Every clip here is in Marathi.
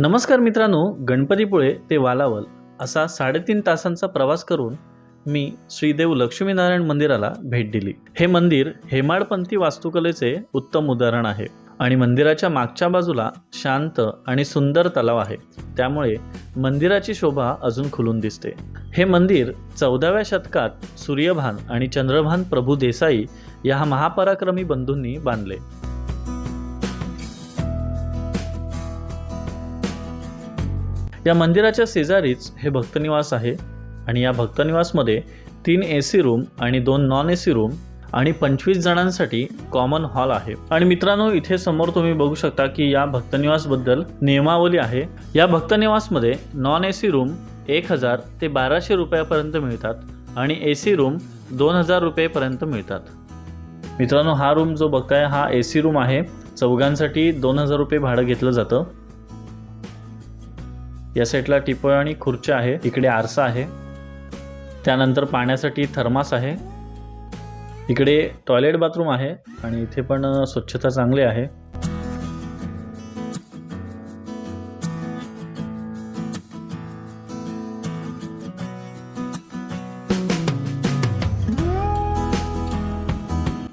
नमस्कार मित्रांनो गणपतीपुळे ते वालावल असा साडेतीन तासांचा प्रवास करून मी श्रीदेव लक्ष्मीनारायण मंदिराला भेट दिली. हे मंदिर हेमाडपंथी वास्तुकलेचे उत्तम उदाहरण आहे आणि मंदिराच्या मागच्या बाजूला शांत आणि सुंदर तलाव आहे. त्यामुळे मंदिराची शोभा अजून खुलून दिसते. हे मंदिर चौदाव्या शतकात सूर्यभान आणि चंद्रभान प्रभू देसाई या महापराक्रमी बंधूंनी बांधले. या मंदिराच्या शेजारीच हे भक्तनिवास आहे आणि या भक्तनिवासमध्ये तीन ए सी रूम आणि दोन नॉन ए सी रूम आणि पंचवीस जणांसाठी कॉमन हॉल आहे. आणि मित्रांनो इथे समोर तुम्ही बघू शकता की या भक्तनिवासबद्दल नियमावली आहे. या भक्तनिवासमध्ये नॉन ए सी रूम एक हजार ते बाराशे रुपयापर्यंत मिळतात आणि ए सी रूम दोन हजार रुपयेपर्यंत मिळतात. मित्रांनो हा रूम जो बघताय हा ए सी रूम आहे. चौघांसाठी दोन हजार रुपये भाडं घेतलं जातं. या साईडला टिपळ आणि खुर्च्या आहे. इकडे आरसा आहे. त्यानंतर पाण्यासाठी थर्मास आहे. इकडे टॉयलेट बाथरूम आहे आणि इथे पण स्वच्छता चांगली आहे.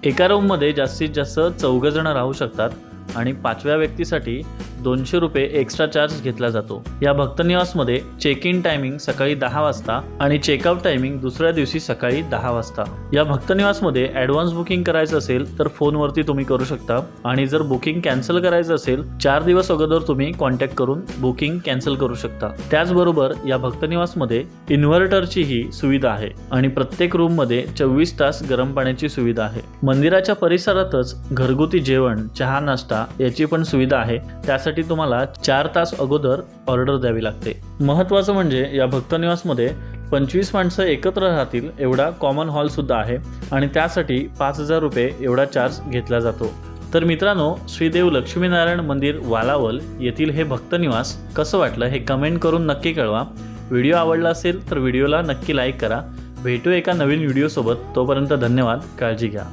एका रूममध्ये जास्तीत जास्त चौघ जण राहू शकतात आणि पाचव्या व्यक्तीसाठी दोनशे रुपये एक्स्ट्रा चार्ज घेतला जातो. या भक्तनिवासमध्ये चेक इन टायमिंग सकाळी दहा वाजता आणि चेकआउट टायमिंग दुसऱ्या दिवशी सकाळी दहा वाजता. या भक्तनिवासमध्ये ॲडव्हान्स बुकिंग करायचं असेल तर फोनवरती तुम्ही करू शकता आणि जर बुकिंग कॅन्सल करायचं असेल चार दिवस अगोदर तुम्ही कॉन्टॅक्ट करून बुकिंग कॅन्सल करू शकता. त्याचबरोबर या भक्तनिवासमध्ये इन्व्हर्टरचीही सुविधा आहे आणि प्रत्येक रूममध्ये चोवीस तास गरम पाण्याची सुविधा आहे. मंदिराच्या परिसरातच घरगुती जेवण चहा नाश्ता याची पण सुविधा आहे. त्यासाठी तुम्हाला चार तास अगोदर ऑर्डर द्यावी लागते. महत्त्वाचं म्हणजे या भक्तनिवासमध्ये पंचवीस माणसं एकत्र राहतील एवढा कॉमन हॉल सुद्धा आहे आणि त्यासाठी पाच हजार रुपये एवढा चार्ज घेतला जातो. तर मित्रांनो श्रीदेव लक्ष्मीनारायण मंदिर वालावल येथील हे भक्तनिवास कसं वाटलं हे कमेंट करून नक्की कळवा. व्हिडिओ आवडला असेल तर व्हिडिओला नक्की लाईक करा. भेटू एका नवीन व्हिडिओसोबत तोपर्यंत धन्यवाद. काळजी घ्या.